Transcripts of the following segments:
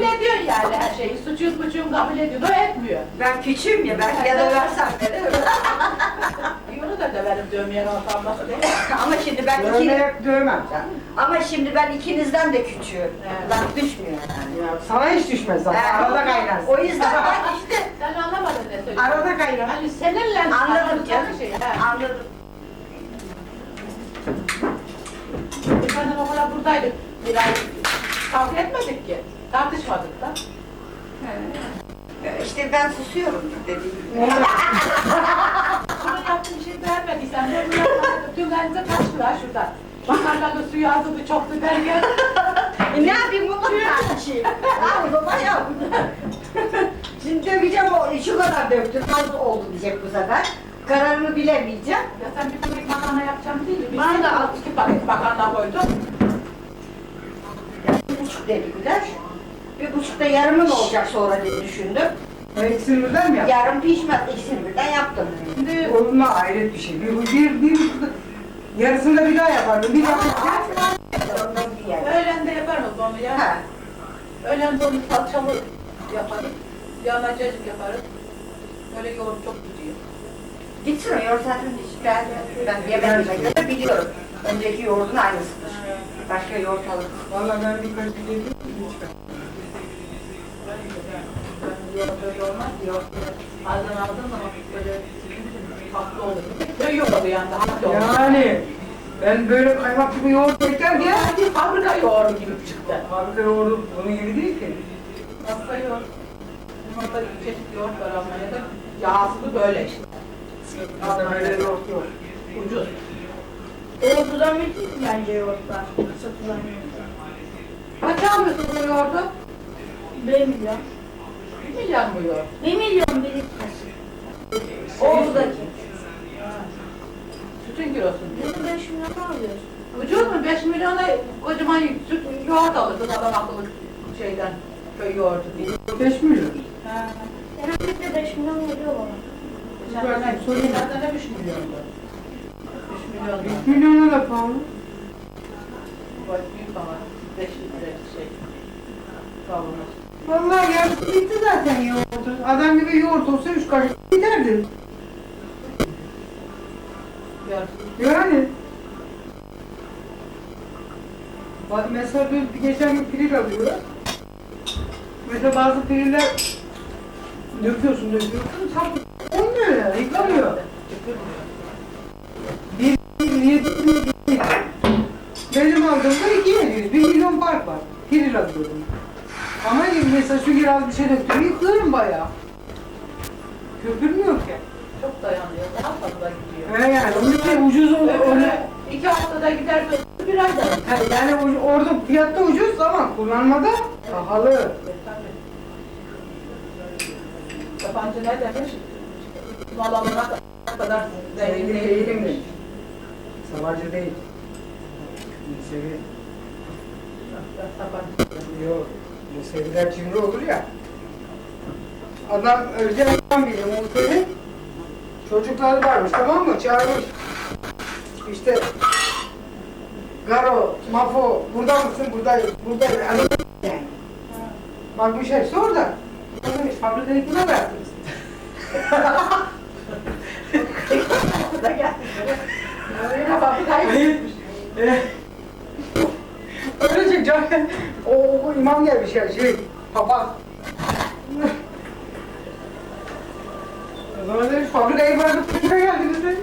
kabul ediyorsun yani her şeyi. Suçun buçuğun kabul ediyorsun. O etmiyor. Ben küçüğüm ya ben ya da versem beni. Bunu da döverim dövmeyen utanması değil. Ama şimdi ben iki, Dövmeye dövmem canım. ama şimdi ben ikinizden de küçüğüm. Evet. Laf düşmüyor yani. Ya sana hiç düşmez zaten. Ha, Arada kaynarsın. O yüzden ben işte Sen anlamadın ne söylüyorsun. Arada kaynar. Hani seninle anladım canım. Şey, ha. Anladım. Biz senden okula buradaydık. Bir ay kavga etmedik ki. Tartışmadık da. İşte ben susuyorum dediğim gibi. Bunu yaptığın bir şey beğenmediysen de. Dün elinize kaçtılar şuradan. Bakarlarla suyu azdı çoktu derken. E ne yapayım bunu tartışayım. Ha o zaman yap. Şimdi döveceğim o şu kadar döktüm az oldu diyecek bu sefer. Kararımı bilemeyeceğim. Ya sen bir paket makarna yapacağım değil mi? Biz Bana da- al iki paket makarna koydum. Bir buçuk dediler. Bir buçukta yarımın olacak sonra diye düşündüm. İkisini birden mi yap? Yarım pişmez ikisini birden yaptım. Şimdi Onunla ayrı bir şey. Bir, bir, bir, bir yarısını da bir daha yapardım. Bir daha bir yer. öğlen de yaparız onu ya. Ha. Öğlen de onu salçalı yaparız. Yanına cacık yaparız. Böyle yoğurt çok gidiyor. Gitsin o yoğurt zaten hiç ben, ben göre biliyorum. Önceki yoğurdun aynısıdır. Başka yoğurt alırız. Valla ben bir kaşık yedim. Hiç ben. Yani ben böyle kaymak gibi yoğurt beklerken Yani fabrika yoğurdu gibi çıktı. Fabrika yoğurdu bunun gibi değil ki. Fabrika yoğurt. Bir çeşit yoğurt var Almanya'da. Yağsızı böyle işte. Bizde böyle yoğurt yok. Ucuz. Ordu'dan müthiş bence yoğurtlar. Satılan yoğurtlar. Kaç alıyorsun bu yoğurdu? 1 milyon. Bir milyon bu yoğurt. 1 milyon bir litresi. Ordu'daki. Sütün kilosu. 25 milyon alıyoruz. Ucuz mu? 5 milyona kocaman süt yoğurt alırdın adam akıllı şeyden. Köy yoğurdu diye. 5 milyon. Ha. Herhalde 5 milyon veriyor bana. Ne? sorayım. Ne 3 milyondu? 3 milyon. 3 milyona da pahalı. Bak büyük ama 5 litre şey. Kavurma. Vallahi yarısı bitti zaten yoğurdu. Adam gibi yoğurt olsa 3 kaşık biterdi. Yani. Bak mesela dün geçen gün piril alıyor. Mesela bazı piriller döküyorsun döküyorsun tam olmuyor yani yıkamıyor. Bir, bir, yedi, bir, bir. Benim aldığımda iki yediyoruz. Bir milyon fark var. Piril alıyorum. Ama mesela şu biraz bir şey döktüm yıkıyorum bayağı. Köpürmüyor ki. Çok dayanıyor. Daha fazla gidiyor. Öyle yani. Onun için ucuz olur. Öyle iki haftada gider bir ayda. yani u- orada fiyatta ucuz ama kullanmada pahalı. Yabancı ne demiş? Mal alana kadar zengin değilim demiş. Savacı değil. Sevi. Tabancı. Yok. Bu seviler cimri olur ya. Adam özel adam bile muhtemelen çocukları varmış tamam mı? Çağırmış. İşte Garo, Mafo, burada mısın? Buradayım, buradayım. Yani. Bakmış hepsi orada. Demiş, fabrikayı kime verdiniz? da geldi. Öyle fabrikayı Eh, Can, o, o imam gelmiş ya şey, papaz. O zaman demiş fabrikayı bırakıp kime geldiniz demiş.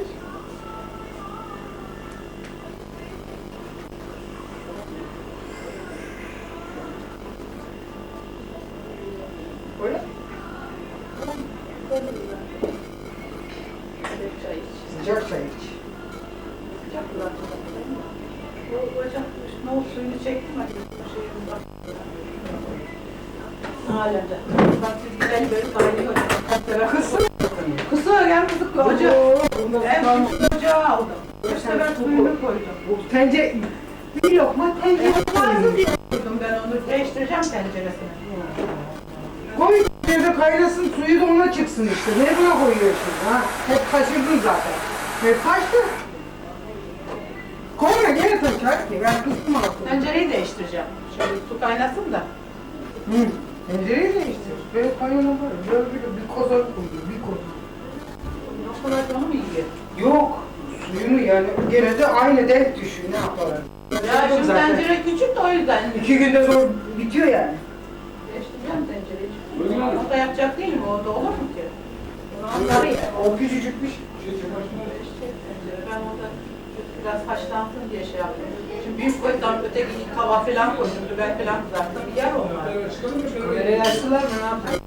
Öyle. Sıcak çay Alemde. Bak siz gidelim böyle kaynıyor. Kısın. Kısa gel kızık ocağı. Oo, bunda En tutan- küçük ocağı aldım. İşte ben suyunu koydum. Tencere, bir lokma tencere. Koydum ben onu değiştireceğim tenceresini. Koy evde kaynasın suyu da ona çıksın işte. Buna koyuyorsun ha? Hep kaçırdın zaten. Hep kaçtı. Koyma gene taşar ki. Ben kızdım artık. Tencereyi değiştireceğim. Şöyle su kaynasın da. Hı. Tencereyi değiştir. Böyle kanyona var. Böyle bir, bir kozar koydu. Bir kozar. O kadar da onu mu yiyor? Yok. Suyunu yani gene de aynı denk düşüyor. Ne yapalım? Ya şimdi Zaten. tencere küçük de o yüzden. İki günde zor bitiyor yani. Değiştireceğim tencereyi. O da yapacak değil mi? O da olur mu ki? O küçücükmüş. Tencere. Ben orada biraz haşlansın diye şey yaptım. Büyük koysam öteki tava falan koydum. Biber falan kızarttım. Yer onlar. Yaşlılar mı ne yapıyor?